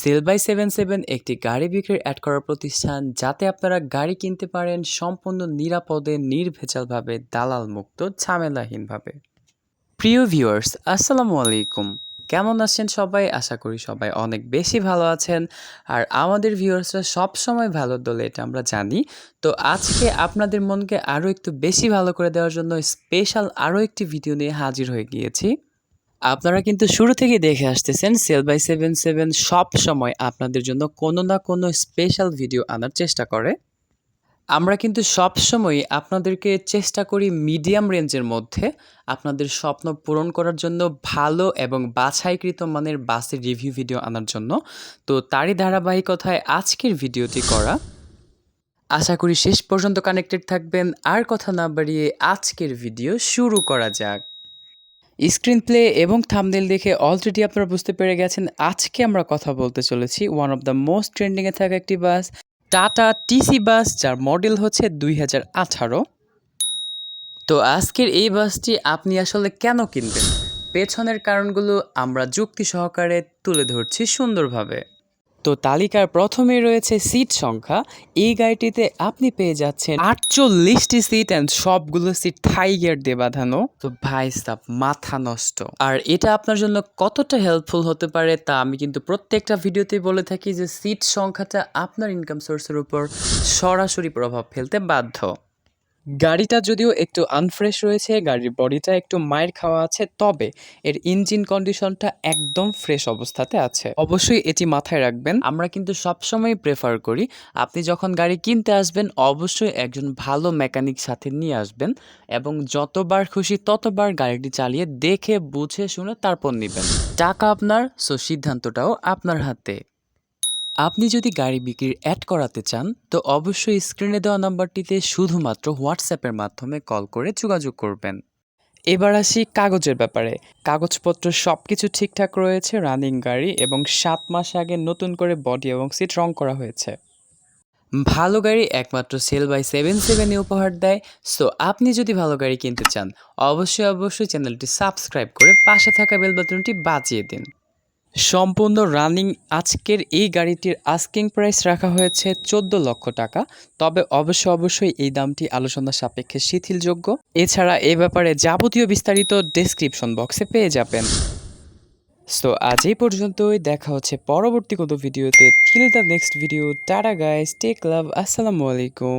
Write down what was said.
Sell by seven seven একটি গাড়ি বিক্রির অ্যাড করার প্রতিষ্ঠান যাতে আপনারা গাড়ি কিনতে পারেন সম্পূর্ণ নিরাপদে, নির্ভেজালভাবে দালাল মুক্ত ঝামেলাহীনভাবে। প্রিয় ভিউয়ার্স আসসালামু আলাইকুম। কেমন আছেন সবাই? আশা করি সবাই অনেক বেশি ভালো আছেন। আর আমাদের ভিউয়ার্সরা সব সময় ভালো দলে, এটা আমরা জানি। তো আজকে আপনাদের মনকে আরও একটু বেশি ভালো করে দেওয়ার জন্য স্পেশাল আরও একটি ভিডিও নিয়ে হাজির হয়ে গিয়েছি। আপনারা কিন্তু শুরু থেকেই দেখে আসতেছেন সেল বাই সেভেন সেভেন সব সময় আপনাদের জন্য কোনো না কোনো স্পেশাল ভিডিও আনার চেষ্টা করে। আমরা কিন্তু সব সময় আপনাদেরকে চেষ্টা করি মিডিয়াম রেঞ্জের মধ্যে আপনাদের স্বপ্ন পূরণ করার জন্য ভালো এবং বাছাইকৃত মানের বাসের রিভিউ ভিডিও আনার জন্য। তো তারই ধারাবাহিকতায় আজকের ভিডিওটি করা। আশা করি শেষ পর্যন্ত কানেক্টেড থাকবেন। আর কথা না বাড়িয়ে আজকের ভিডিও শুরু করা যাক। স্ক্রিন প্লে এবং থামনেল দেখে অলরেডি আপনারা বুঝতে পেরে গেছেন আজকে আমরা কথা বলতে চলেছি ওয়ান অফ দ্য মোস্ট ট্রেন্ডিংয়ে থাকা একটি বাস টাটা টিসি বাস, যার মডেল হচ্ছে দুই হাজার আঠারো। তো আজকের এই বাসটি আপনি আসলে কেন কিনবেন? পেছনের কারণগুলো আমরা যুক্তি সহকারে তুলে ধরছি সুন্দরভাবে। তো তালিকার প্রথমে রয়েছে সিট সংখ্যা। এই গাড়িটিতে আপনি পেয়ে যাচ্ছেন আটচল্লিশটি সিট অ্যান্ড সবগুলো সিট থাই গিয়ার দিয়ে বাঁধানো। তো ভাই সাপ মাথা নষ্ট। আর এটা আপনার জন্য কতটা হেল্পফুল হতে পারে তা আমি কিন্তু প্রত্যেকটা ভিডিওতেই বলে থাকি যে সিট সংখ্যাটা আপনার ইনকাম সোর্সের উপর সরাসরি প্রভাব ফেলতে বাধ্য। গাড়িটা যদিও একটু আনফ্রেশ রয়েছে, গাড়ির বডিটা একটু মায়ের খাওয়া আছে, তবে এর ইঞ্জিন কন্ডিশনটা একদম ফ্রেশ অবস্থাতে আছে। অবশ্যই এটি মাথায় রাখবেন। আমরা কিন্তু সবসময় প্রেফার করি, আপনি যখন গাড়ি কিনতে আসবেন, অবশ্যই একজন ভালো মেকানিক সাথে নিয়ে আসবেন এবং যতবার খুশি ততবার গাড়িটি চালিয়ে দেখে, বুঝে, শুনে তারপর নেবেন। টাকা আপনার সো সিদ্ধান্তটাও আপনার হাতে। আপনি যদি গাড়ি বিক্রির অ্যাড করাতে চান, তো অবশ্যই স্ক্রিনে দেওয়া নাম্বারটিতে শুধুমাত্র হোয়াটসঅ্যাপের মাধ্যমে কল করে যোগাযোগ করবেন। এবার আসি কাগজের ব্যাপারে। কাগজপত্র সব কিছু ঠিকঠাক রয়েছে, রানিং গাড়ি, এবং সাত মাস আগে নতুন করে বডি এবং সিট রং করা হয়েছে। ভালো গাড়ি একমাত্র সেল বাই সেভেন সেভেনে উপহার দেয়। সো, আপনি যদি ভালো গাড়ি কিনতে চান, অবশ্যই অবশ্যই চ্যানেলটি সাবস্ক্রাইব করে পাশে থাকা বেল বাটনটি বাজিয়ে দিন। সম্পূর্ণ রানিং আজকের এই গাড়িটির আস্কিং প্রাইস রাখা হয়েছে চোদ্দ লক্ষ টাকা। তবে অবশ্য অবশ্যই এই দামটি আলোচনা সাপেক্ষে শিথিলযোগ্য। এছাড়া এ ব্যাপারে যাবতীয় বিস্তারিত ডেসক্রিপশন বক্সে পেয়ে যাবেন। সো আজ এই পর্যন্তই। দেখা হচ্ছে পরবর্তী কোনো ভিডিওতে till the next video tata guys take love আসসালামু আলাইকুম।